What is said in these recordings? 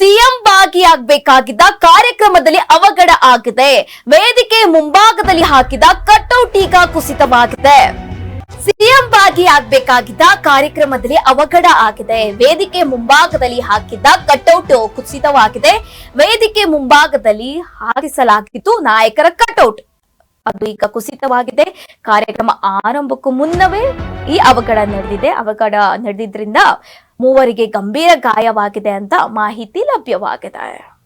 CM ಭಾಗಿಯಾಗಬೇಕಾಗಿದ್ದ ಕಾರ್ಯಕ್ರಮದಲ್ಲಿ ಅವಘಡ ಆಗಿದೆ. ವೇದಿಕೆ ಮುಂಭಾಗದಲ್ಲಿ ಹಾಕಿದ ಕಟ್ಔಟ್ ಈಗ ಕುಸಿತವಾಗಿದೆ. ಸಿಎಂ ಭಾಗಿಯಾಗಬೇಕಾಗಿದ್ದ ಕಾರ್ಯಕ್ರಮದಲ್ಲಿ ಅವಘಡ ಆಗಿದೆ. ವೇದಿಕೆ ಮುಂಭಾಗದಲ್ಲಿ ಹಾಕಿದ್ದ ಕಟ್ಔಟ್ ಕುಸಿತವಾಗಿದೆ. ವೇದಿಕೆ ಮುಂಭಾಗದಲ್ಲಿ ಹಾಕಿಸಲಾಗಿತ್ತು ನಾಯಕರ ಕಟ್ಔಟ್ ಅದು ಈಗ ಕುಸಿತವಾಗಿದೆ. ಕಾರ್ಯಕ್ರಮ ಆರಂಭಕ್ಕೂ ಮುನ್ನವೇ ಈ ಅವಘಡ ನಡೆದಿದೆ. ಅವಘಡ ನಡೆದಿದ್ರಿಂದ ಮೂವರಿಗೆ ಗಂಭೀರ ಗಾಯವಾಗಿದೆ ಅಂತ ಮಾಹಿತಿ ಲಭ್ಯವಾಗಿದೆ.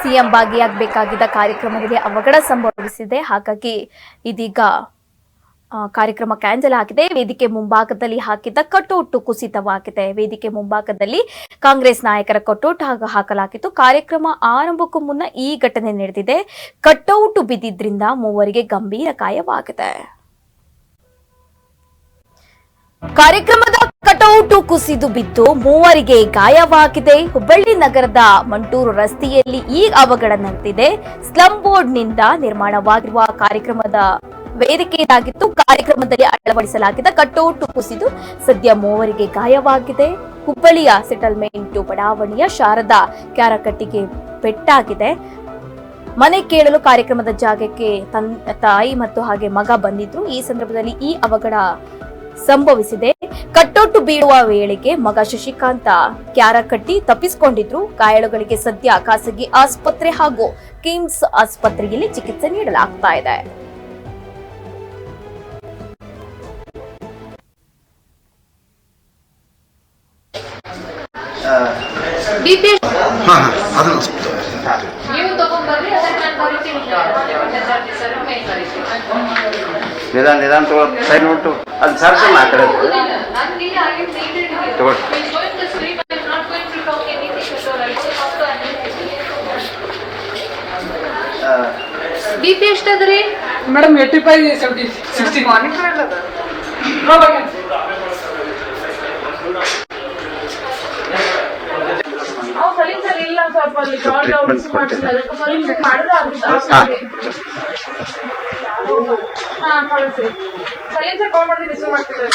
ಸಿಎಂ ಭಾಗಿಯಾಗಬೇಕಾಗಿದ್ದ ಕಾರ್ಯಕ್ರಮದಲ್ಲಿ ಅವಘಡ ಸಂಭವಿಸಿದೆ. ಹಾಗಾಗಿ ಇದೀಗ ಕಾರ್ಯಕ್ರಮ ಕ್ಯಾನ್ಸಲ್ ಆಗಿದೆ. ವೇದಿಕೆ ಮುಂಭಾಗದಲ್ಲಿ ಹಾಕಿದ್ದ ಕಟೌಟ್ ಕುಸಿತವಾಗಿದೆ. ವೇದಿಕೆ ಮುಂಭಾಗದಲ್ಲಿ ಕಾಂಗ್ರೆಸ್ ನಾಯಕರ ಕಟೌಟ್ ಹಾಕಲಾಗಿತ್ತು. ಕಾರ್ಯಕ್ರಮ ಆರಂಭಕ್ಕೂ ಮುನ್ನ ಈ ಘಟನೆ ನಡೆದಿದೆ. ಕಟೌಟ್ ಬಿದ್ದಿದ್ರಿಂದ ಮೂವರಿಗೆ ಗಂಭೀರ ಗಾಯವಾಗಿದೆ. ಕಾರ್ಯಕ್ರಮದ ಕಟೌಟು ಕುಸಿದು ಬಿದ್ದು ಮೂವರಿಗೆ ಗಾಯವಾಗಿದೆ. ಹುಬ್ಬಳ್ಳಿ ನಗರದ ಮಂಟೂರು ರಸ್ತೆಯಲ್ಲಿ ಈ ಅವಘಡ ನಡೆದಿದೆ. ಸ್ಲಂ ಬೋರ್ಡ್ನಿಂದ ನಿರ್ಮಾಣವಾಗಿರುವ ಕಾರ್ಯಕ್ರಮದ ವೇದಿಕೆಯಾಗಿತ್ತು ಕಾರ್ಯಕ್ರಮದಲ್ಲಿ ಅಳವಡಿಸಲಾಗಿದ್ದ ಕಟೌಟು ಕುಸಿದು ಸದ್ಯ ಮೂವರಿಗೆ ಗಾಯವಾಗಿದೆ. ಹುಬ್ಬಳ್ಳಿಯ ಸೆಟಲ್ಮೆಂಟ್ ಬಡಾವಣೆಯ ಶಾರದಾ ಕ್ಯಾರಕಟ್ಟಿಗೆ ಪೆಟ್ಟಾಗಿದೆ. ಮನೆ ಕೇಳಲು ಕಾರ್ಯಕ್ರಮದ ಜಾಗಕ್ಕೆ ತಾಯಿ ಮತ್ತು ಹಾಗೆ ಮಗ ಬಂದಿದ್ರು. ಈ ಸಂದರ್ಭದಲ್ಲಿ ಈ ಅವಘಡ ಸಂಭವಿಸಿದೆ. ಕಟ್ಟೊಟ್ಟು ಬೀಳುವ ವೇಳೆಗೆ ಮಗ ಶಶಿಕಾಂತ ಕ್ಯಾರಕಟ್ಟಿ ತಪ್ಪಿಸಿಕೊಂಡಿದ್ರು. ಗಾಯಾಳುಗಳಿಗೆ ಸದ್ಯ ಖಾಸಗಿ ಆಸ್ಪತ್ರೆ ಹಾಗೂ ಕಿಮ್ಸ್ ಆಸ್ಪತ್ರೆಯಲ್ಲಿ ಚಿಕಿತ್ಸೆ ನೀಡಲಾಗ್ತಾ ಇದೆ. ಹಾಂ ನಿಧಾನ ನಿಧಾನ ತಗೋ ಸೈಡ್ ಉಂಟು ಅದು ಸರ್ಸಲ್ಲ ಆ ಕಡೆ. ತಗೊಳ್ಳಿ. B P ಎಷ್ಟಾದ್ರಿ? Madam eighty five seventy sixty monitor ಇಲ್ಲ ಮಾಡಿದ್ರೆ ಅದು ಹಾ ಕಳಿಸ್ರಿ ಸಲೀಂ ಸರ್ ಕಾಲ್ ಮಾಡಿದ್ರೆ ರಿಸೀವ್ ಮಾಡ್ತಿದ್ದಾರೆ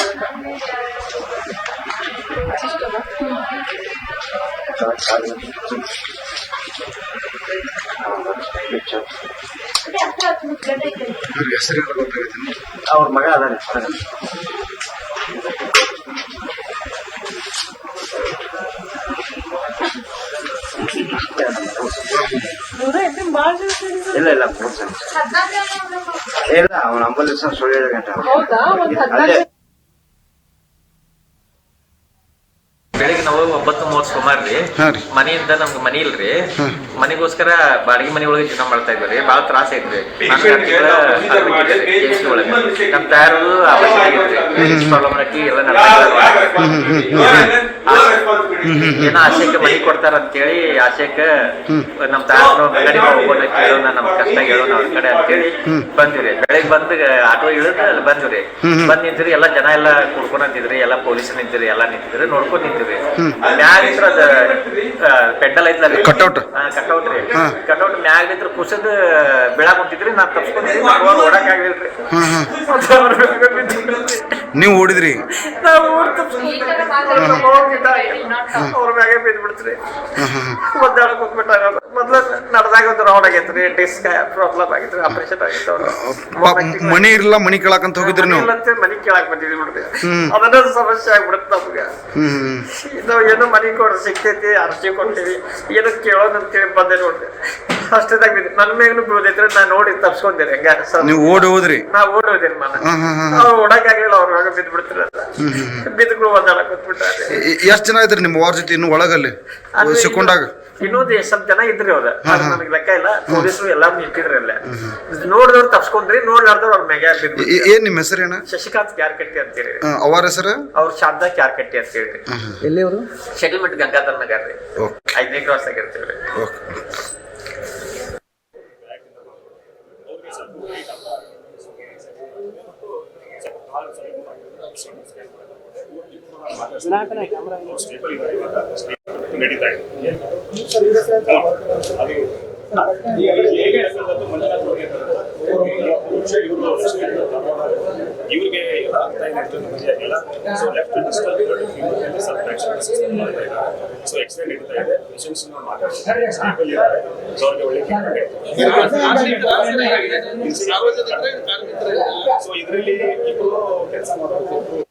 ಹೆಸರು ಗೊತ್ತಾಗತ್ತೆ ಅವ್ರ ಮಗ ಅದಾನೆ ಇಲ್ಲ ಇಲ್ಲ ಮೂರ್ ಸಲ. ಇಲ್ಲ ಅವ್ನ ಅಂಬುಲೆನ್ಸ್ ದಿವಸ ಸುಳ್ಳು ಹೇಳಿ ಗಂಟ. ಅಲ್ಲೇ ಬೆಳಿಗ್ಗೆ ನಾವು ಒಂಬತ್ತು ಮೂವತ್ತು ಸುಮಾರು ರೀ. ಮನೆಯಿಂದ ನಮ್ಗೆ ಮನಿ ಇಲ್ರಿ. ಮನೆಗೋಸ್ಕರ ಬಾಡಿಗೆ ಮನೆ ಒಳಗೆ ಜೀವನ ಮಾಡ್ತಾ ಇದ್ರಿ ಭಾಳ ತ್ರಾಸ ಐತ್ರಿ. ನಮ್ ತಯಾರು ಪ್ರಾಬ್ಲಮ್ ಹಾಕಿ ಎಲ್ಲ ಏನೋ ಆಶಯಕ್ಕೆ ಮನಿ ಕೊಡ್ತಾರ ಅಂತೇಳಿ ಆಶಯಕ್ಕೆ ನಮ್ ತಯಾರು ಗಾಡಿ ಹೋಗೋಣ ಕೇಳೋಣ ನಮ್ ಕಷ್ಟ ಹೇಳೋಣ ಅವ್ರ ಕಡೆ ಅಂತೇಳಿ ಬಂದಿರಿ ಬೆಳಗ್ಗೆ ಬಂದು ಆಟೋ ಇಳಿದು ಅಲ್ಲಿ ಬಂದ್ವಿ ಬಂದ್ ನಿಂತಿರಿ ಎಲ್ಲ ಜನ ಎಲ್ಲ ಕುಡ್ಕೊಂಡ್ ನಿಂತಿದ್ರಿ ಎಲ್ಲ ಪೊಲೀಸ್ ನಿಂತಿರಿ ಎಲ್ಲ ನಿಂತಿದ್ರಿ ನೋಡ್ಕೊಂಡ್ ಮ್ಯಾಗ ನಿಂತ್ರ ಅದ ಪೆಂಡಲ್ ಐತ್ಲ ರೀ. Cutout. ಕಟೌಟ್ ರೀ. ಕಟೌಟ್ ಮ್ಯಾಗ ನಿಂತ್ರ ಕುಸದ್ ಬೀಳಾಕ್ ಕುಂತಿದ್ರಿ ನಾ ತಪ್ಸ್ಕೊಂಡಿದ್ರಿ ಓಡಕ್ ಹಾಂ ನೀವು ಓಡಿದ್ರಿ. ನಾವು ಊರ್ ತಪ್ಸ್ಕೊಂಡ್ ಅವ್ರ ಮ್ಯಾಗೆ ಬಿದ್ದು ಬಿಡ್ತ್ರಿ ಹಾಂ ಹಾಂ. ಹಾಂ. ಒದ್ದಾಡಕ್ ಹೋಗ್ಬಿಟ್ಟಾಗ ಮೊದ್ಲ ನಡ್ದಾಗ ಒಂದು ರೌಂಡ್ ಆಗೈತ್ರಿ ಡಿಸ್ಕ್ ಪ್ರಾಬ್ಲಮ್ ಆಗಿತ್ರಿ ಆಪರೇಷನ್ ಆಗಿತ್ತು ಅವ್ರು ಮನೆ ಇರಲ್ಲ ಮನಿ ಕೇಳಕಂತ ಹೋಗಿದ್ರಿ ನೀವು. ಮನಿ ಕೇಳಕ್ ಬಂದಿದ್ವಿ ನೋಡ್ರಿ. ಅದನ್ನ ಸಮಸ್ಯೆ ಆಗ್ಬಿಡುತ್ತೆ ನಮ್ಗೆ. ಇದು ಏನೋ ಮನಿ ಕೊಡ್ ಸಿಗ್ತೈತಿ ಅರ್ಜಿ ಕೊಡ್ತೀವಿ. ಏನೋ ಕೇಳೋಣ ಅಂತೇಳಿ ಬಂದೆ ನೋಡ್ರಿ ಅಷ್ಟದಾಗ ನನ್ನ ಮೇಗನು ಬೀಳ್ದೈತ್ರಿ ನಾ ನೋಡಿ ತಪ್ಸ್ಕೊಂತೀನಿ ಹಂಗ ನೀವು ಓಡಿ ಹೋದ್ರಿ? ನಾ ಓಡೋದಿರಿ ಮನ ಹಾಂ ಹಾಂ ಹಾಂ ಅವ್ರು ಓಡಕ್ಕಾಗಿಲ್ಲ ಅವ್ರು ಅವಾಗ ಬಿದ್ದು ಬಿಡ್ತಾರಲ್ಲ ಬಿದ್ದುಗಳು ಒದ್ದಾಡಕ್ ಕೂತ್ಬಿಟ್ಟಾರೆ ಎಷ್ಟು ಜನ ಇದ್ರಿ ನಿಮ್ಮ ಅವ್ರ ಜೊತೆ ಇನ್ನು ಒಳಗಲ್ಲಿ? ಸಿಕ್ಕೊಂಡಾಗ ಇನ್ನೊಂದು ಎಷ್ಟ್ ಸ್ವಲ್ಪ ಜನ ಇದ್ರಿ ಅವ್ರ. ನನಗೆ ಲೆಕ್ಕ ಇಲ್ಲ. ಪೊಲೀಸರು ಎಲ್ಲಾರು ನಿಂತಿದ್ರಿ ಅಲ್ಲೇ. ನೋಡಿದವ್ರು ತಪ್ಸ್ಕೊಂಡ್ರಿ ನೋಡ್ಲಾರ್ದವ್ರು ಅವ್ರ ಮೆಗ ಏನ್ ನಿಮ್ಮ ಹೆಸರೇನ ಶಶಿಕಾಂತ್ ಕ್ಯಾರ್ಕಟ್ಟಿ ಅಂತೇಳಿ ಅವರ ಹೆಸರು? ಅವ್ರ ಶಾರದಾ ಕ್ಯಾರ್ಕಟ್ಟಿ ಅಂತ ಹೇಳಿ ಎಲ್ಲಿ ಅವರು? ಸೆಟಲ್ಮೆಂಟ್ ಗಂಗಾಧರ್ ನಗರ್ ರೀ. ಓಕೆ. ಐದನೇ ಕ್ರಾಸ್ ಆಗಿರ್ತೀವಿ. ಓಕೆ. ನಡೀತಾ ಇದೆ ಇವ್ರಿಗೆ ಆಗ್ತಾ ಇದೆ ಅಂತ ಸೊ ಲೆಫ್ಟ್ ಸೊ ಎಕ್ಸ್ರೇ ನಡೀತಾ ಇದೆ ಪೇಷಂಟ್ಸ್ ಮಾತಾಡ್ತಾರೆ ಸ್ಟೇಬಲ್ ಇದ್ದಾರೆ ಸೊ ಅವ್ರಿಗೆ ಒಳ್ಳೆ ಸೊ ಇದರಲ್ಲಿ ಇಬ್ಬರು ಕೆಲಸ ಮಾಡೋದು